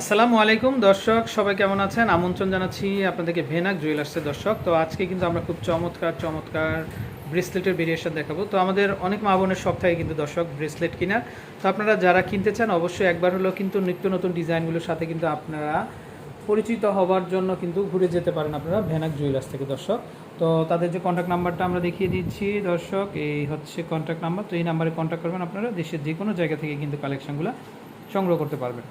আসসালামু আলাইকুম, দর্শক। সবাই কেমন আছেন? আমন্ত্রণ জানাচ্ছি আপনাদেরকে ভেনাক জুয়েলার্সের দর্শক। তো আজকে কিন্তু আমরা খুব চমৎকার চমৎকার ব্রেসলেটের ভেরিয়েশন দেখাবো। তো আমাদের অনেক মা বোনের শখ থাকে কিন্তু দর্শক ব্রেসলেট কিনার। তো আপনারা যারা কিনতে চান, অবশ্যই একবার হলেও কিন্তু নিত্য নতুন ডিজাইনগুলোর সাথে কিন্তু আপনারা পরিচিত হওয়ার জন্য কিন্তু ঘুরে যেতে পারেন আপনারা ভেনাক জুয়েলার্স থেকে, দর্শক। তো তাদের যে কন্ট্যাক্ট নাম্বারটা আমরা দেখিয়ে দিচ্ছি, দর্শক, এই হচ্ছে কন্ট্যাক্ট নাম্বার তো এই নাম্বারে কন্ট্যাক্ট করবেন আপনারা। দেশের যে কোনো জায়গা থেকে কিন্তু কালেকশনগুলো সংগ্রহ করতে পারবেন।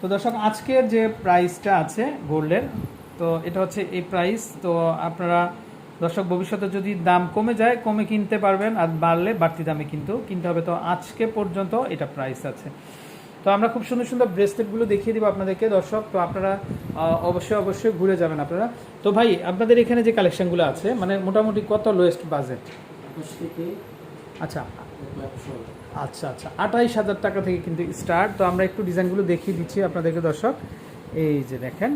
তো দর্শক আজকের যে প্রাইসটা আছে গোল্ডের তো এটা হচ্ছে এই প্রাইস তো আপনারা দর্শক ভবিষ্যতে যদি দাম কমে যায় কমে কিনতে পারবেন আর বাড়লে বাড়তি দামে কিন্তু কিনতে হবে। তো আজকে পর্যন্ত এটা প্রাইস আছে। তো আমরা খুব সুন্দর সুন্দর ব্রেসলেটগুলো দেখিয়ে দিব আপনাদেরকে দর্শক। তো আপনারা অবশ্যই অবশ্যই ঘুরে যাবেন আপনারা। তো ভাই আপনাদের এখানে যে কালেকশনগুলো আছে মানে মোটামুটি কত লোয়েস্ট বাজেট আচ্ছা। আচ্ছা আচ্ছা। আঠাইশ হাজার টাকা থেকে কিন্তু স্টার্ট তো আমরা একটু ডিজাইনগুলো দেখিয়ে দিচ্ছি আপনাদেরকে, দর্শক। এই যে দেখেন,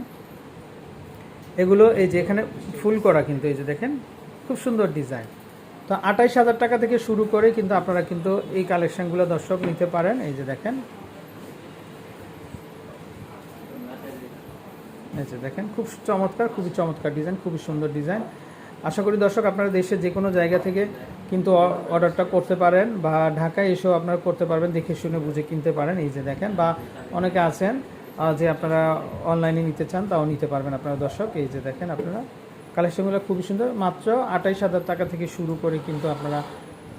এগুলো এই যে এখানে ফুল করা কিন্তু, এই যে দেখেন, খুব সুন্দর ডিজাইন। তো আঠাইশ হাজার টাকা থেকে শুরু করে কিন্তু আপনারা কিন্তু এই কালেকশনগুলো দর্শক, নিতে পারেন। এই যে দেখেন। যে দেখেন, খুব চমৎকার, খুবই চমৎকার ডিজাইন, খুবই সুন্দর ডিজাইন। আশা করি, দর্শক, আপনারা দেশের যে কোনো জায়গা থেকে কিন্তু অর্ডারটা করতে পারেন বা ঢাকায় এসেও আপনারা করতে পারবেন, দেখে শুনে বুঝে কিনতে পারেন, এই যে দেখেন। বা অনেকে আছেন যে আপনারা অনলাইনে নিতে চান, তাও নিতে পারবেন আপনারা দর্শক। এই যে দেখেন আপনারা, কালেকশনগুলো খুবই সুন্দর। মাত্র আঠাইশ হাজার টাকা থেকে শুরু করে কিন্তু আপনারা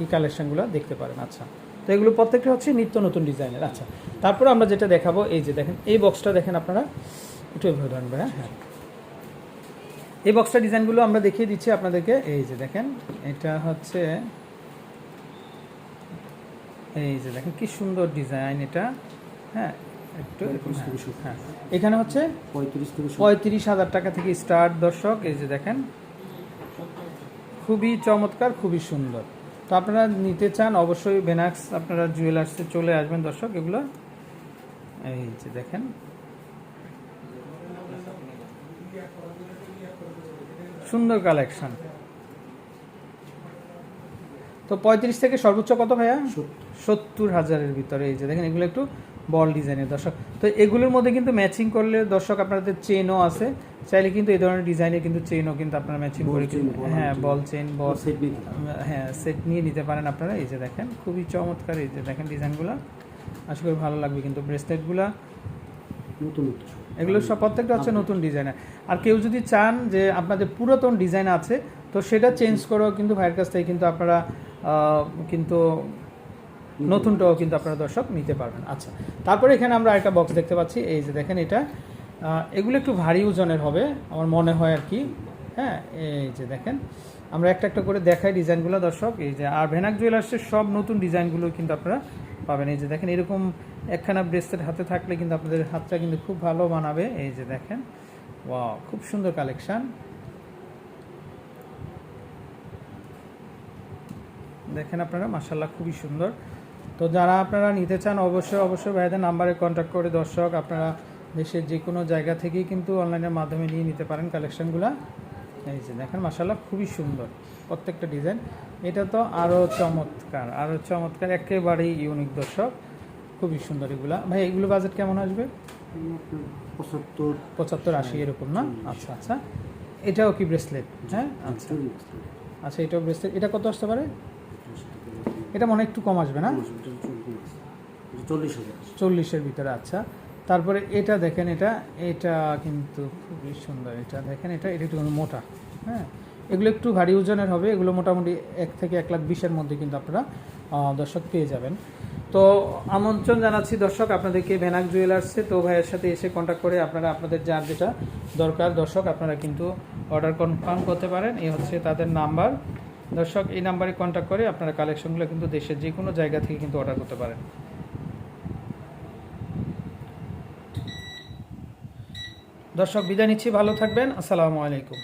এই কালেকশনগুলো দেখতে পারেন। আচ্ছা তো এগুলো প্রত্যেকটা হচ্ছে নিত্য নতুন ডিজাইনের। আচ্ছা তারপর আমরা যেটা দেখাবো, এই যে দেখেন, এই বক্সটা দেখেন আপনারা, একটু এভাবে ধরবেন হ্যাঁ। এই বক্সটা ডিজাইনগুলো আমরা দেখিয়ে দিচ্ছি আপনাদেরকে। এই যে দেখেন এটা হচ্ছে এই যে দেখেন কি সুন্দর ডিজাইন এটা। হ্যাঁ একটু। হ্যাঁ। এখানে হচ্ছে পঁয়ত্রিশ পঁয়ত্রিশ হাজার টাকা থেকে স্টার্ট দর্শক এই যে দেখেন। খুবই চমৎকার খুবই সুন্দর। তো আপনারা নিতে চান অবশ্যই ভেনাক্স আপনারা জুয়েলার্সে চলে আসবেন দর্শক এগুলো। এই যে দেখেন সুন্দর কালেকশন তো পঁয়ত্রিশ থেকে সর্বোচ্চ কত ভাইয়া সত্তর। হাজারের ভিতরে এই যে দেখেন এগুলো একটু বল ডিজাইনের দর্শক তো এগুলোর মধ্যে কিন্তু ম্যাচিং করলে দর্শক আপনাদের চেনও আছে চাইলে কিন্তু এই ধরনের ডিজাইনের কিন্তু চেনও কিন্তু আপনারা ম্যাচিং করে হ্যাঁ। বল চেন বল। হ্যাঁ সেট নিয়ে নিতে পারেন আপনারা এই যে দেখেন খুবই চমৎকার এই যে দেখেন ডিজাইনগুলো আশা করি ভালো লাগবে কিন্তু ব্রেসলেটগুলো নতুন নতুন। এগুলো সব প্রত্যেকটা হচ্ছে নতুন ডিজাইনের। আর কেউ যদি চান যে আপনাদের পুরাতন ডিজাইন আছে, তো সেটা চেঞ্জ করেও কিন্তু ভাইয়ের কাছ থেকে কিন্তু আপনারা কিন্তু নতুনটাও কিন্তু আপনারা দর্শক নিতে পারবেন। আচ্ছা তারপরে এখানে আমরা একটা বক্স দেখতে পাচ্ছি। এই যে দেখেন এটা এগুলো একটু ভারী ওজনের হবে, আমার মনে হয় আর কি। হ্যাঁ এই যে দেখেন, আমরা একটা একটা করে দেখাই ডিজাইনগুলো দর্শক। এই যে আর ভেনাক জুয়েলার্সের সব নতুন ডিজাইনগুলো কিন্তু আপনারা পাবেন। এই যে দেখেন, এরকম একখানা ব্রেসলেট হাতে থাকলে কিন্তু আপনাদের হাতটা কিন্তু খুব ভালো বানাবে। এই যে দেখেন, ওয়াও, খুব সুন্দর কালেকশন দেখেন আপনারা মাসাল্লাহ খুবই সুন্দর। তো যারা আপনারা নিতে চান, অবশ্যই অবশ্যই ভাইদের নাম্বারে কন্ট্যাক্ট করে দর্শক, আপনারা দেশের যে কোনো জায়গা থেকেই কিন্তু অনলাইনের মাধ্যমে নিয়ে নিতে পারেন কালেকশনগুলো এই যে দেখেন মাসাল্লাহ খুবই সুন্দর প্রত্যেকটা ডিজাইন। এটা তো আরও চমৎকার আরও চমৎকার একেবারেই ইউনিক দর্শক। খুবই সুন্দর এগুলা। ভাই এগুলো বাজেট কেমন আসবে? পঁচাত্তর। পঁচাত্তর আশি এরকম না? আচ্ছা আচ্ছা। এটাও কি ব্রেসলেট হ্যাঁ? আচ্ছা। আচ্ছা। এটাও ব্রেসলেট এটা কত আসতে পারে? এটা মনে একটু কম আসবে না? চল্লিশের ভিতরে আচ্ছা। তারপরে এটা দেখেন, এটা এটা কিন্তু খুবই সুন্দর, এটা দেখেন, এটা এটা একটু মোটা হ্যাঁ? এগুলো একটু ভারী ওজনের হবে, এগুলো মোটামুটি এক থেকে এক লাখ বিশের মধ্যে কিন্তু আপনারা দর্শক পেয়ে যাবেন। তো আমন্ত্রণ জানাচ্ছি দর্শক আপনাদেরকে, ভেনাক জুয়েলার্সে। তো ভাইয়ের সাথে এসে কন্ট্যাক্ট করে আপনারা আপনাদের যার যেটা দরকার, দর্শক আপনারা কিন্তু অর্ডার কনফার্ম করতে পারেন। এই হচ্ছে তাদের নাম্বার। দর্শক, এই নাম্বারে কন্ট্যাক্ট করে আপনারা কালেকশনগুলো কিন্তু দেশের যে কোনো জায়গা থেকে কিন্তু অর্ডার করতে পারেন। দর্শক বিদায় নিচ্ছি ভালো থাকবেন আসসালামু আলাইকুম।